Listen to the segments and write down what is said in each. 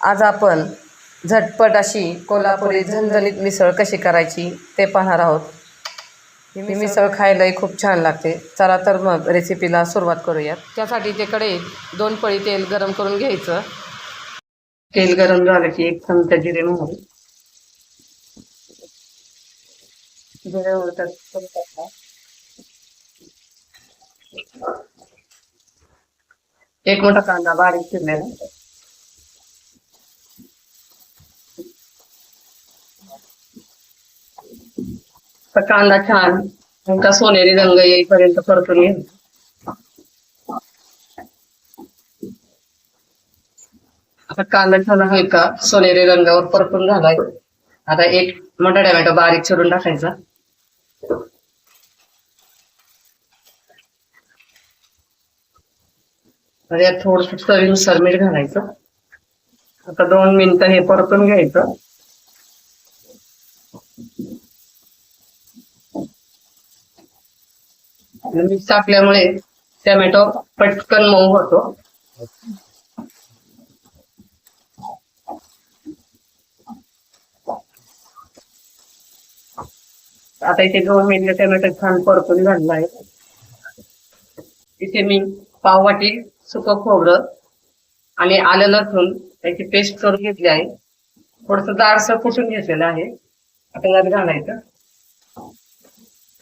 आज आपण झटपट अशी कोल्हापुरी झणझणीत मिसळ कशी करायची ते पाहणार आहोत. ही मिसळ खायलाही खूप छान लागते. चला तर मग रेसिपीला सुरुवात करूयात. त्यासाठी ते कढईत दोन पळी तेल गरम करून घ्यायचं. तेल गरम झालं की एक चमचा जिरे मोहरी. जिरे. एक मोठा कांदा बारीक चिरलेला. तर कांदा छान का सोनेरी रंग येईपर्यंत परतून येईल आता कांदा छान हलका का? सोनेरी रंगावर परतून झालाय. आता एक मोठा टमॅटो बारीक चिरून टाकायचा. यात थोडस चवीनुसार मीठ घालायचं. आता दोन मिनिटं हे परतून घ्यायचं. मीठ टाकल्यामुळे टोमॅटो पटकन मऊ होतो. आता इथे दोन मिनिटं टोमॅटो छान परतून घालला आहे इथे मी पाववाटी सुकं खोबरं आणि आलं लसूण त्याची पेस्ट करून घेतली आहे. थोडस जाडसर पुसून घेतलेलं आहे. आता यात घालायचं.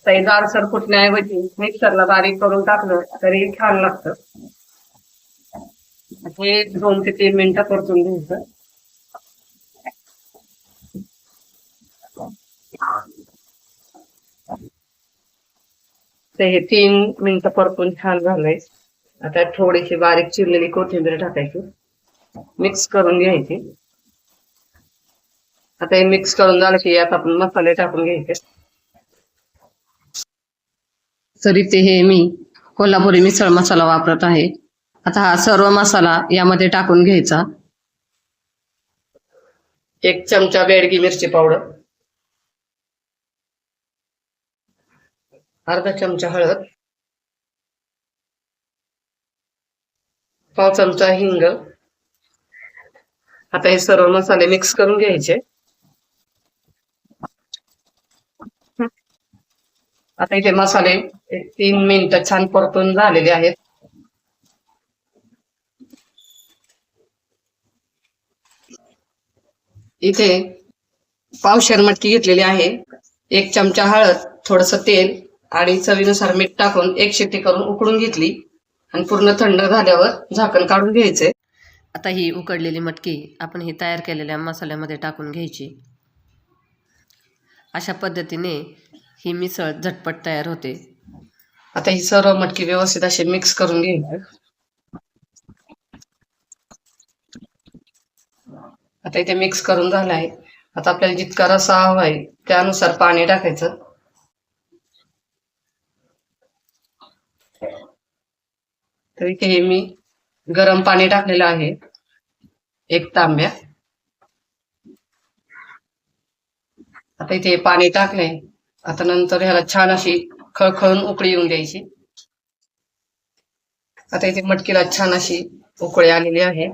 काही जाडसर कुटण्याऐवजी मिक्सरला बारीक करून टाकलं तरी छान लागतं. हे दोन ते तीन मिनिटं परतून घ्यायचं. ते हे तीन मिनिटं परतून छान झालंय. आता थोडीशी बारीक चिरलेली कोथिंबीर टाकायची. मिक्स करून घ्यायची. आता हे मिक्स करून झालं की यात आपण मसाले टाकून घ्यायचे. तरी ते हे मी कोल्हापुरी मिसळ मसाला वापरत आहे. आता हा सर्व मसाला यामध्ये टाकून घ्यायचा. एक चमचा बेडगी मिरची पावडर. अर्धा चमचा हळद. पाव चमचा हिंग. आता हे सर्व मसाले मिक्स करून घ्यायचे. आता इथे मसाले तीन मिनिटं छान परतून झालेले आहेत. इथे पावशेर मटकी घेतलेली आहे. एक चमचा हळद थोडस तेल आणि चवीनुसार मीठ टाकून एक शेती करून उकडून घेतली आणि पूर्ण थंड झाल्यावर झाकण काढून घ्यायचे. आता ही उकडलेली मटकी आपण ही तयार केलेल्या मसाल्यामध्ये टाकून घ्यायची. अशा पद्धतीने ही मिसळ झटपट तयार होते. आता ही सर्व मटकी व्यवस्थित अशी मिक्स करून घेणार आता इथे मिक्स करून झालाय. आता आपल्याला जितका रसा हवा आहे त्यानुसार पाणी टाकायचं. तर इथे हे मी गरम पाणी टाकलेलं आहे. एक तांब्या. आता इथे पाणी टाकलंय. आता नंतर ह्याला छान अशी खळखळून उकळी येऊन द्यायची. आता इथे मटकीला छान अशी उकळी आलेली आहे.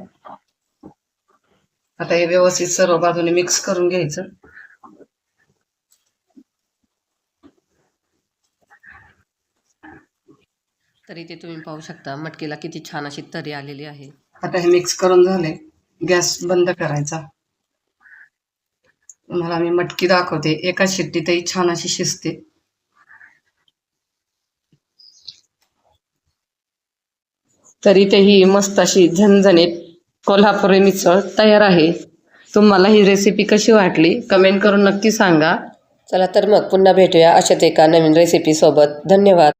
आता हे व्यवस्थित सर्व बाजूने मिक्स करून घ्यायचं. तर इथे तुम्ही पाहू शकता मटकीला किती छान अशी तरी आलेली आहे. आता हे मिक्स करून झाले. गॅस बंद करायचा. तुम्हाला मी मटकी दाखवते. एका शिट्टीतही छान अशी शिजते. तरी ते ही मस्त अशी झणझणीत कोल्हापुरी मिसळ तयार आहे. तुम्हाला ही रेसिपी कशी वाटली? कमेंट करून नक्की सांगा. चला तर मग पुन्हा भेटूया अशाच एका नवीन रेसिपी सोबत. धन्यवाद.